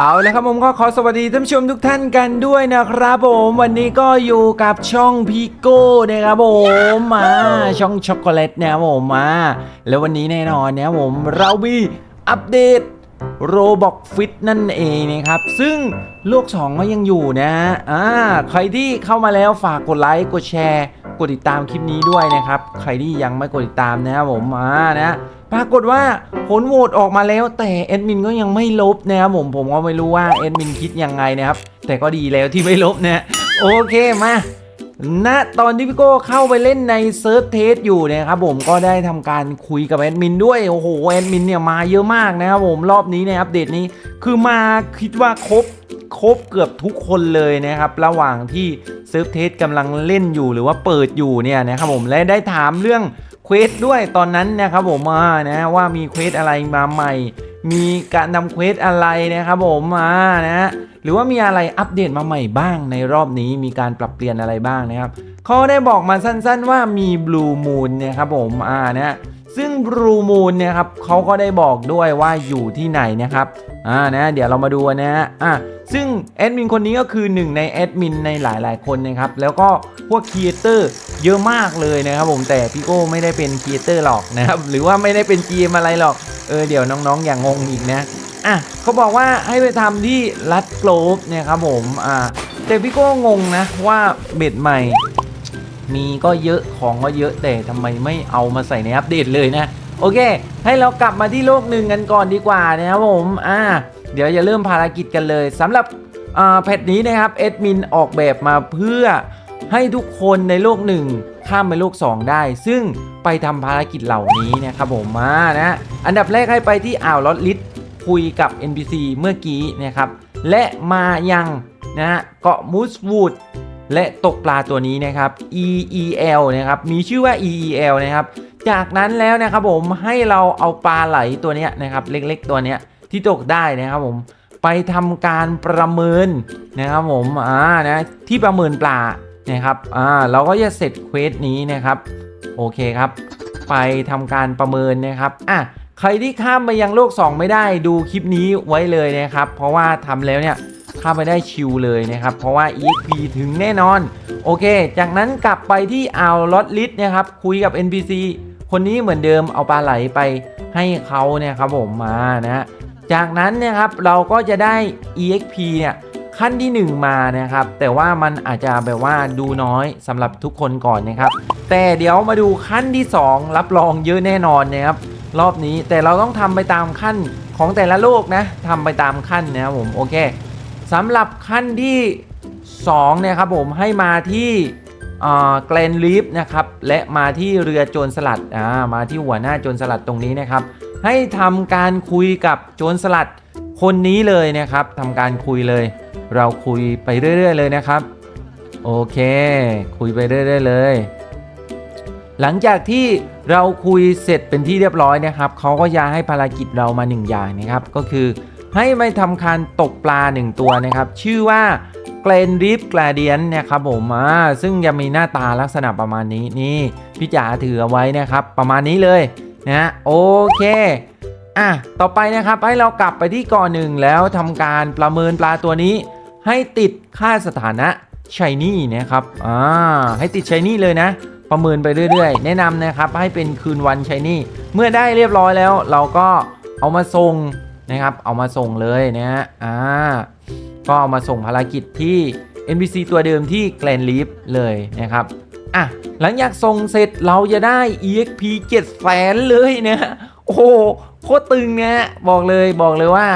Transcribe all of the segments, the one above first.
เอาลยครับผมก็ขอสวัสดีท่านผู้ชมทุกท่านกันด้วยนะครับผมวันนี้ก็อยู่กับช่องพีโก้นะครับผมมาช่องช็อกโกแลตนะครับผมมาแล้ววันนี้แน่นอนนะครับผมเรามีอัปเดตโรบอกฟิตนั่นเองนะครับ ซึ่งโลก 2 ก็ยังอยู่นะอ่าใครที่เข้ามาแล้วฝากกดไลค์กดแชร์ กดติดตามคลิปนี้ด้วยนะครับ ใครที่ยังไม่กดติดตามนะครับผมมานะปรากฏว่าผลโหวตออกมาแล้วแต่แอดมินก็ยังไม่ลบนะครับผมผมก็ไม่รู้ว่าแอดมินคิดยังไงนะครับแต่ก็ดีแล้วที่ไม่ลบนะโอเคมาณตอนที่พี่โก้เข้าไปเล่นในเซิร์ฟเทสอยู่นะครับผมก็ได้ทำการคุยกับแอดมินด้วยโอ้โหแอดมินเนี่ยมาเยอะมากนะครับผมรอบนี้ในอัปเดตนี้ คือมาคิดว่าครบครบเกือบทุกคนเลยนะครับ ระหว่างที่ เซิร์ฟเทสกำลังเล่นอยู่หรือว่าเปิดอยู่เนี่ยนะครับผมและได้ถามเรื่องเควสด้วยตอนนั้นนะครับผมมานะว่ามีเควสอะไรมาใหม่ มีการทำเควสอะไรนะครับผมมานะหรือว่ามีอะไรอัปเดตมาใหม่บ้างในรอบนี้มีการปรับเปลี่ยนอะไรบ้างนะครับเขาได้บอกมาสั้นๆว่ามีบลูมูนนะครับผมอ่านะ ซึ่งบลูมูนเนี่ยครับเขาก็ได้บอกด้วยว่าอยู่ที่ไหนนะครับอ่านะเดี๋ยวเรามาดูนะฮะอะซึ่งแอดมินคนนี้ก็คือหนึ่งในแอดมินในหลาย ๆ คนนะครับ แล้วก็พวกครีเอเตอร์เยอะมากเลยนะครับผมแต่พี่โก้ไม่ได้เป็นครีเอเตอร์หรอกนะครับหรือว่าไม่ได้เป็นเกมอะไรหรอกเออเดี๋ยวน้อง ๆ อย่างงงอีกนะอะเขาบอกว่าให้ไปทำที่รัดโกลบเนี่ยครับผมอ่าแต่พี่โก้งงนะว่าเบ็ดใหม่ มีก็เยอะของก็เยอะแต่ทำไมไม่เอามาใส่ในอัปเดตเลยนะ โอเค ให้เรากลับมาที่โลกหนึ่งกันก่อนดีกว่านะครับผมอ่าเดี๋ยวจะเริ่มภารกิจกันเลยสำหรับอ่าแพทนี้นะครับเอดมินออกแบบมาเพื่อให้ทุกคนในโลกหนึ่งข้ามไปโลก 2 ได้ ซึ่งไปทำภารกิจเหล่านี้นะครับผมมานะอันดับแรกให้ไปที่อ่าวลอดลิสคุยกับ NPC เมื่อกี้นะครับ และมายังนะฮะเกาะมูสวูด และตกปลาตัวนี้นะครับ EEL นะครับมีชื่อว่า EEL นะครับจากนั้นแล้วนะครับผมให้เราเอาปลาไหลตัวนี้นะครับเล็กๆตัวนี้ที่ตกได้นะครับผมไปทำการประเมินนะครับผมอ่านะที่ประเมินปลานะครับอ่าเราก็จะเสร็จเควสนี้นะครับโอเคครับ ไปทำการประเมินนะครับอะใครที่ข้ามไปยังโลก 2 ไม่ได้ดูคลิปนี้ไว้เลยนะครับ เพราะว่าทำแล้วเนี่ย ข้าไปได้ชิวเลยนะครับ เพราะว่า EXP ถึงแน่นอน โอเค จากนั้นกลับไปที่อ่าวลอตลิสนะครับ คุยกับ NPC คนนี้เหมือนเดิมเอาปลาไหลไปให้เขาเนี่ยครับผมมานะจากนั้นนะครับเราก็จะได้ EXP เนี่ยขั้นที่ 1 มานะครับ แต่ว่ามันอาจจะแบบว่าดูน้อยสำหรับทุกคนก่อนนะครับ แต่เดี๋ยวมาดูขั้นที่ 2 รับรองเยอะแน่นอนนะครับ รอบนี้แต่เราต้องทำไปตามขั้นของแต่ละโลกนะทำไปตามขั้นนะครับผมโอเค สำหรับขั้นที่2เนี่ยครับผมให้มาที่แกลนลีฟนะครับและมาที่เรือโจรสลัดอ่ามาที่หัวหน้าโจรสลัดตรงนี้นะครับ ให้ทำการคุยกับโจรสลัดคนนี้เลยนะครับทำการคุยเลย เราคุยไปเรื่อย ๆ เลยนะครับ โอเค คุยไปเรื่อย ๆ เลย หลังจากที่เราคุยเสร็จเป็นที่เรียบร้อยนะครับเขาก็จะให้ภารกิจเรามาหนึ่งอย่างนะครับ ก็คือ ให้ไปทำการตกปลาหนึ่งตัวนะครับ ชื่อว่าเกรนริฟกลาเดียนนะครับผมอ่าซึ่งจะมีหน้าตาลักษณะประมาณนี้นี่พี่จ๋าถือเอาไว้นะครับ ประมาณนี้เลยนะโอเคอะต่อไปนะครับให้เรากลับไปที่ก่อหนึ่งแล้วทำการประเมินปลาตัวนี้ ให้ติดค่าสถานะชายนี่นะครับอ่าให้ติดชายนี่เลยนะ ประเมินไปเรื่อย ๆ แนะนำนะครับให้เป็นคืนวันชายนี่เมื่อได้เรียบร้อยแล้ว เราก็เอามาส่ง นะครับ เอามาส่งเลยนะฮะอ่าก็เอามาส่งภารกิจที่ NPC ตัวเดิมที่แกลนลีฟเลยนะครับอะหลังจากส่งเสร็จเราจะได้ EXP 7แสนเลยนะโอ้โหโคตรตึงนะบอกเลยบอกเลยว่า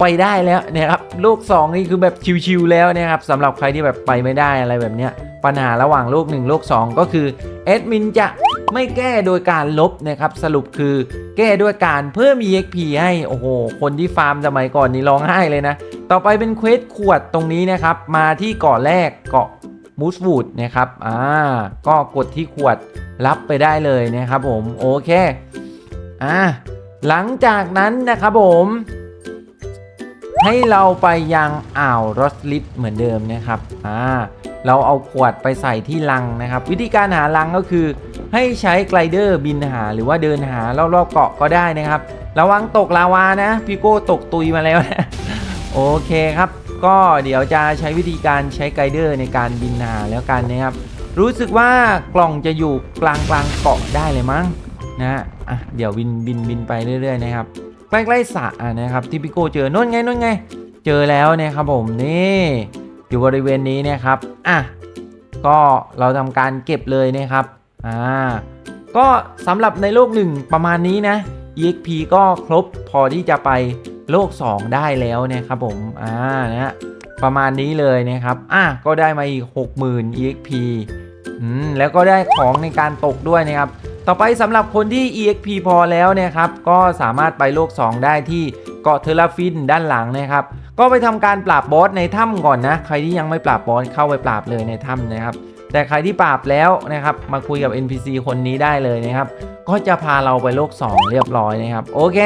ไปได้แล้วนะครับโลก2นี่คือแบบชิวๆแล้วนะครับสำหรับใครที่แบบไปไม่ได้อะไรแบบเนี้ยปัญหาระหว่างโลก1โลก2 ก็คือแอดมินจะ ไม่แก้โดยการลบนะครับ สรุปคือแก้ด้วยการเพิ่ม EXP ให้ โอ้โห คนที่ฟาร์มสมัยก่อนนี่ร้องไห้เลยนะ ต่อไปเป็นเควสขวดตรงนี้นะครับ มาที่เกาะแรกเกาะมูสวูดนะครับ อ่า ก็กดที่ขวดรับไปได้เลยนะครับผม โอเค อ่า หลังจากนั้นนะครับผมให้เราไปยังอ่าวรอสลิดเหมือนเดิมนะครับ อ่า เราเอาขวดไปใส่ที่ลังนะครับ วิธีการหาลังก็คือ ให้ใช้ไกลเดอร์บินหาหรือว่าเดินหารอบๆเกาะก็ได้นะครับ ระวังตกลาวานะพี่โก้ตกตุยมาแล้วนะโอเคครับ ก็เดี๋ยวจะใช้วิธีการใช้ไกด์เดอร์ในการบินหาแล้วกันนะครับ รู้สึกว่ากล่องจะอยู่กลางกลางๆเกาะได้เลยมั้งนะอะเดี๋ยวบินบินบินไปเรื่อย ๆ นะครับใกล้ๆสระนะครับที่พี่โก้เจอโน่นไงโน่นไง เจอแล้วนะครับผมนี่อยู่บริเวณนี้นะครับอะก็เราทำการเก็บเลยนะครับ อ่าก็สำหรับในโลกหนึ่งประมาณนี้นะ EXP ก็ครบพอที่จะไปโลก 2 ได้แล้วนะครับผมอ่านะประมาณนี้เลยนะครับอะก็ได้มาอีก 60,000 EXP อืมแล้วก็ได้ของในการตกด้วยนะครับ ต่อไปสำหรับคนที่ EXP พอแล้วนะครับ ก็สามารถไปโลก 2 ได้ที่เกาะเทอราฟินด้านหลังนะครับ ก็ไปทำการปราบบอสในถ้ำก่อนนะ ใครที่ยังไม่ปราบบอสเข้าไปปราบเลยในถ้ำนะครับ แต่ใครที่ปราบแล้วนะครับมาคุยกับ NPC คนนี้ได้เลยนะครับ ก็จะพาเราไปโลก 2 เรียบร้อยนะครับ โอเค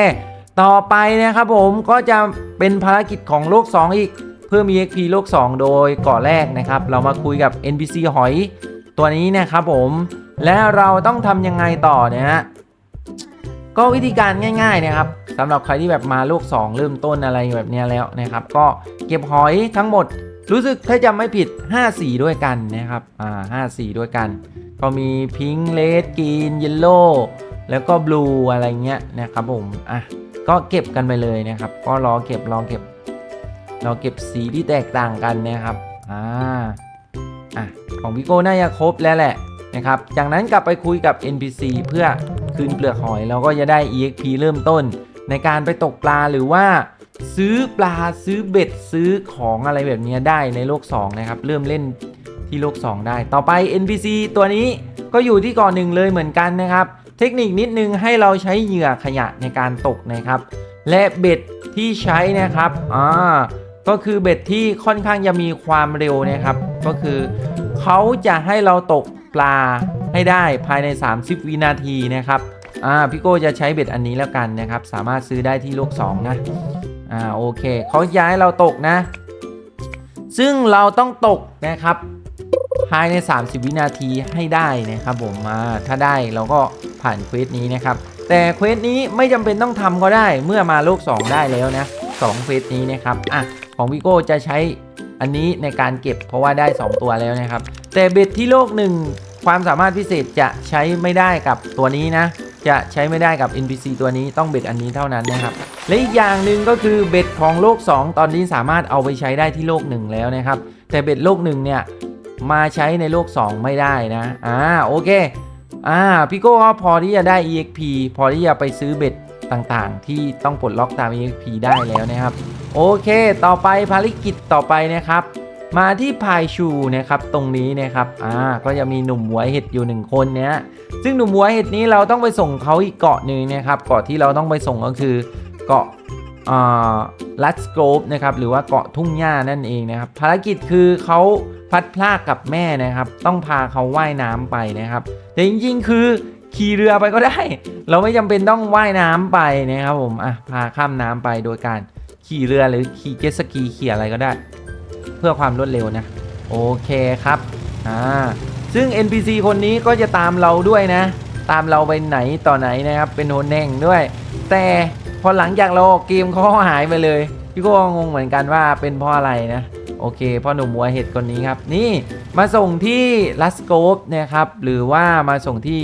ต่อไปนะครับผมก็จะเป็นภารกิจของโลก 2 อีก เพิ่อม EXP โลก 2 โดยเกาะแรกนะครับ เรามาคุยกับ NPC หอยตัวนี้นะครับผมและเราต้องทำยังไงต่อเนี่ยฮะก็วิธีการง่ายๆนะครับสำหรับใครที่แบบมาโลก 2 เริ่มต้นอะไรแบบนี้แล้วนะครับ ก็เก็บหอยทั้งหมด รู้สึกถ้าจำไม่ผิด 5 สีด้วยกันนะครับ อ่าห้าสีด้วยกัน ก็มีพิงค์เลดกรีนเยลโล่แล้วก็บลูอะไรเงี้ยนะครับผม อะ ก็เก็บกันไปเลยนะครับ ก็รอเก็บรอเก็บรอเก็บสีที่แตกต่างกันนะครับ อ่า อะ ของพี่โก้น่าจะครบแล้วแหละนะครับ จากนั้นกลับไปคุยกับ NPC เพื่อคืนเปลือกหอยเราก็จะได้ EXP เริ่มต้นในการไปตกปลาหรือว่า ซื้อปลาซื้อเบ็ดซื้อของอะไรแบบนี้ได้ในโลก 2 นะครับ เริ่มเล่นที่โลก 2 ได้ ต่อไป NPC ตัวนี้ก็อยู่ที่ก่อนหนึ่งเลยเหมือนกันนะครับ เทคนิคนิดนึงให้เราใช้เหยื่อขยะในการตกนะครับ และเบ็ดที่ใช้นะครับอ่าก็คือเบ็ดที่ค่อนข้างจะมีความเร็วนะครับ ก็คือเขาจะให้เราตกปลาให้ได้ภายใน 30 วินาทีนะครับอ่าพี่โก้จะใช้เบ็ดอันนี้แล้วกันนะครับ สามารถซื้อได้ที่โลก 2 นะ อ่าโอเคเขาย้ายเราตกนะ ซึ่งเราต้องตกนะครับ ภายใน 30 วินาทีให้ได้นะครับผมมาถ้าได้เราก็ผ่านเควสนี้นะครับ แต่เควสนี้ไม่จำเป็นต้องทำก็ได้เมื่อมาโลก 2 ได้แล้วนะ2เควสนี้นะครับอะของวิโก้จะใช้อันนี้ในการเก็บเพราะว่าได้ 2 ตัวแล้วนะครับ แต่เบ็ดที่โลกหนึ่งความสามารถพิเศษจะใช้ไม่ได้กับตัวนี้นะ จะใช้ไม่ได้กับ NPC ตัวนี้ต้องเบ็ดอันนี้เท่านั้นนะครับ และอีกอย่างหนึ่งก็คือเบ็ดของโลก 2 ตอนนี้สามารถเอาไปใช้ได้ที่โลก 1 แล้วนะครับ แต่เบ็ดโลก1เนี่ยมาใช้ในโลก 2 ไม่ได้นะ อ่าโอเค อ่าพี่โก้ก็พอที่จะได้ EXP พอที่จะไปซื้อเบ็ดต่างๆ ที่ต้องปลดล็อกตาม EXP ได้แล้วนะครับ โอเค ต่อไปภารกิจต่อไปนะครับ มาที่พายชูนะครับตรงนี้นะครับอ่าก็จะมีหนุ่มหัวเห็ดอยู่หนึ่งคนเนี้ยซึ่งหนุ่มหัวเห็ดนี้เราต้องไปส่งเขาอีกเกาะหนึ่งนะครับเกาะที่เราต้องไปส่งก็คือเกาะลัดสโกปนะครับหรือว่าเกาะทุ่งหญ้านั่นเองนะครับภารกิจคือเขาพัดพรากกับแม่นะครับ ต้องพาเขาว่ายน้ำไปนะครับ แต่จริงๆ คือขี่เรือไปก็ได้ เราไม่จำเป็นต้องว่ายน้ำไปนะครับผมอะพาข้ามน้ำไปโดยการขี่เรือหรือขี่เจ็ตสกีขี่อะไรก็ได้ เพื่อความรวดเร็วนะ โอเคครับอ่าซึ่ง NPC คนนี้ก็จะตามเราด้วยนะ ตามเราไปไหนต่อไหนนะครับ เป็นโหนแน่งด้วย แต่พอหลังจากเราออกเกมเขาก็หายไปเลยพี่ก็งงเหมือนกันว่าเป็นเพราะอะไรนะ โอเคพ่อหนุ่มวัวเห็ดคนนี้ครับ นี่มาส่งที่ลัสโกปนะครับ หรือว่ามาส่งที่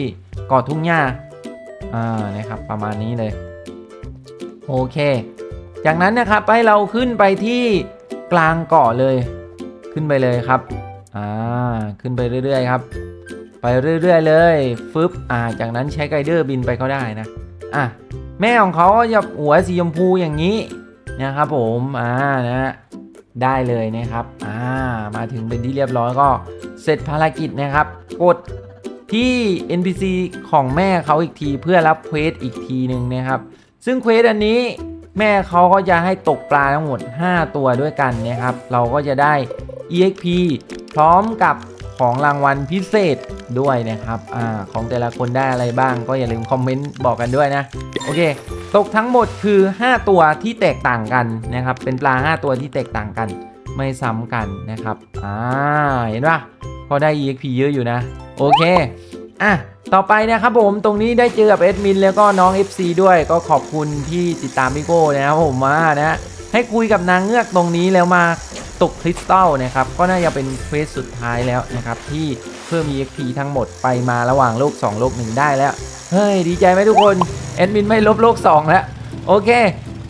เกาะทุ่งหญ้าอ่านะครับประมาณนี้เลย โอเค จากนั้นนะครับให้เราขึ้นไปที่ กลางเกาะเลย ขึ้นไปเลยครับอ่าขึ้นไปเรื่อยๆครับ ไปเรื่อยๆเลยฟึบอ่าจากนั้นใช้ไกด์เดอร์บินไปก็ได้นะอะแม่ของเขาก็จะหัวสีชมพูอย่างนี้นะครับผมอ่านะได้เลยนะครับอ่ามาถึงเป็นที่เรียบร้อยก็เสร็จภารกิจนะครับ กดที่ NPC ของแม่เขาอีกทีเพื่อรับเควสอีกทีหนึ่งนะครับ ซึ่งเควสอันนี้ แม่เขาก็จะให้ตกปลาทั้งหมด 5 ตัวด้วยกันนะครับ เราก็จะได้ EXP พร้อมกับของรางวัลพิเศษด้วยนะครับอของแต่ละคนได้อะไรบ้าง ก็อย่าลืมคอมเมนต์บอกกันด้วยนะ โอเค ตกทั้งหมดคือ 5 ตัวที่แตกต่างกันนะครับ เป็นปลา 5 ตัวที่แตกต่างกัน ไม่ซ้ำกันนะครับ อ่า เห็นปะก็ได้ EXP เยอะอยู่นะ โอเค อะ ต่อไปนะครับผมตรงนี้ได้เจอกับเอดมินแล้วก็น้อง FC ด้วยก็ขอบคุณที่ติดตามพี่โก้นะครับผมมานะให้คุยกับนางเงือกตรงนี้แล้วมาตกคริสตัลนะครับก็น่าจะเป็นเควสสุดท้ายแล้วนะครับที่เพิ่ม EXP ทั้งหมดไปมาระหว่างโลก 2 โลก 1 ได้แล้ว เฮ้ย ดีใจไหมทุกคนแอดมินไม่ลบโลก 2 แล้ว โอเค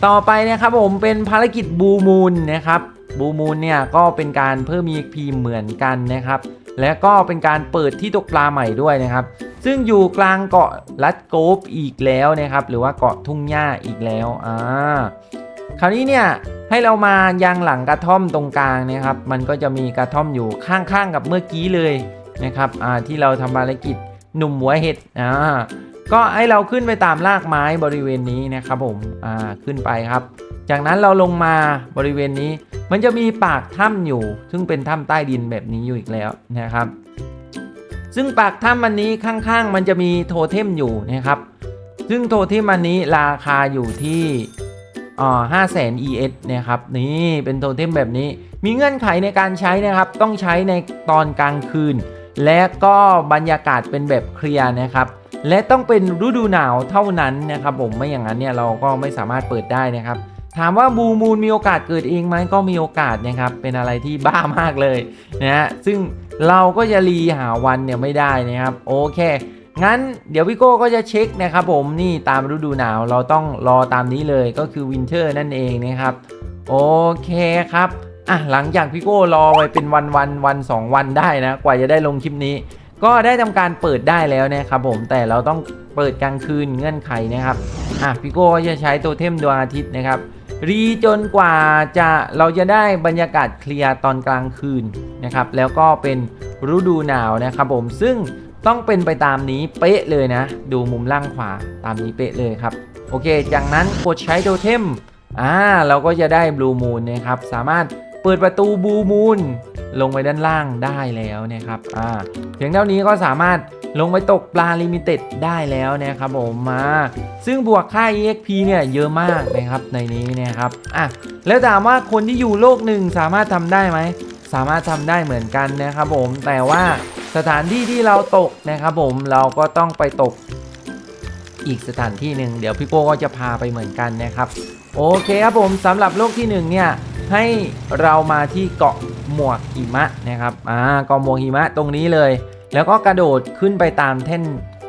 ต่อไปนะครับผมเป็นภารกิจบูมูลนะครับบูมูลเนี่ยก็เป็นการเพิ่ม EXP เหมือนกันนะครับ และก็เป็นการเปิดที่ตกปลาใหม่ด้วยนะครับซึ่งอยู่กลางเกาะลัดโกฟอีกแล้วนะครับ หรือว่าเกาะทุ่งหญ้าอีกแล้วอ่าคราวนี้เนี่ยให้เรามายังหลังกระท่อมตรงกลางนะครับ มันก็จะมีกระท่อมอยู่ข้างๆกับเมื่อกี้เลยนะครับอ่าที่เราทำภารกิจหนุ่มหัวเห็ดอ่าก็ให้เราขึ้นไปตามรากไม้บริเวณนี้นะครับผมอ่าขึ้นไปครับ จากนั้นเราลงมาบริเวณนี้ มันจะมีปากถ้ำอยู่ ซึ่งเป็นถ้ำใต้ดินแบบนี้อยู่อีกแล้วนะครับ ซึ่งปากถ้ำอันนี้ข้างๆ มันจะมีโทเทมอยู่นะครับ ซึ่งโทเทมอันนี้ราคาอยู่ที่อ่าห้าแสน ES นะครับนี่เป็นโทเทมแบบนี้ มีเงื่อนไขในการใช้นะครับ ต้องใช้ในตอนกลางคืน และก็บรรยากาศเป็นแบบเคลียร์นะครับ และต้องเป็นฤดูหนาวเท่านั้นนะครับผมไม่อย่างนั้นเนี่ยเราก็ไม่สามารถเปิดได้นะครับ ถามว่าบูมูลมีโอกาสเกิดเองไหมก็มีโอกาสนะครับ เป็นอะไรที่บ้ามากเลยนะฮะซึ่งเราก็จะรีหาวันเนี่ยไม่ได้นะครับ โอเค งั้นเดี๋ยวพี่โก้ก็จะเช็คนะครับผมนี่ตามฤดูหนาวเราต้องรอตามนี้เลยก็คือวินเทอร์นั่นเองนะครับ โอเคครับอะหลังจากพี่โก้รอไปเป็นวันวันวันสองวันได้นะ กว่าจะได้ลงคลิปนี้ ก็ได้ทำการเปิดได้แล้วนะครับผมแต่เราต้องเปิดกลางคืนเงื่อนไขนะครับอะพี่โก้ก็จะใช้ตัวเทมดวงอาทิตย์นะครับ รีจนกว่าจะเราจะได้บรรยากาศเคลียร์ตอนกลางคืนนะครับ แล้วก็เป็นฤดูหนาวนะครับผมซึ่งต้องเป็นไปตามนี้เป๊ะเลยนะ ดูมุมล่างขวาตามนี้เป๊ะเลยครับ โอเค จากนั้นกดใช้โทเทมอ่าเราก็จะได้บลูมูนนะครับ สามารถเปิดประตูบลูมูนลงไปด้านล่างได้แล้วนะครับอ่าเพียงเท่านี้ก็สามารถ ลงไปตกปลาลิมิเต็ดได้แล้วนะครับผมมา ซึ่งบวกค่า EXP เนี่ยเยอะมากนะครับในนี้นะครับอะแล้วถามว่าคนที่อยู่โลกหนึ่งสามารถทำได้ไหมสามารถทำได้เหมือนกันนะครับผมแต่ว่าสถานที่ที่เราตกนะครับผมเราก็ต้องไปตกอีกสถานที่หนึ่งเดี๋ยวพี่โก้ก็จะพาไปเหมือนกันนะครับโอเคครับผมสำหรับโลกที่หนึ่งเนี่ยให้เรามาที่เกาะหมวกหิมะนะครับอ่าเกาะหมวกหิมะตรงนี้เลย แล้วก็กระโดดขึ้นไปตามแท่น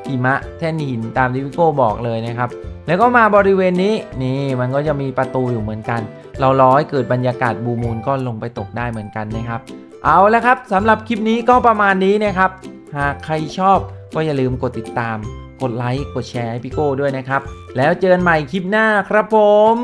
หิมะแท่นหินตามที่พี่โก้บอกเลยนะครับ แล้วก็มาบริเวณนี้นี่มันก็จะมีประตูอยู่เหมือนกัน เรารอให้เกิดบรรยากาศบูมูลก็ลงไปตกได้เหมือนกันนะครับ เอาละครับสำหรับคลิปนี้ก็ประมาณนี้นะครับ หากใครชอบก็อย่าลืมกดติดตาม กดไลค์กดแชร์ให้พี่โก้ด้วยนะครับ แล้วเจอกันใหม่คลิปหน้าครับผม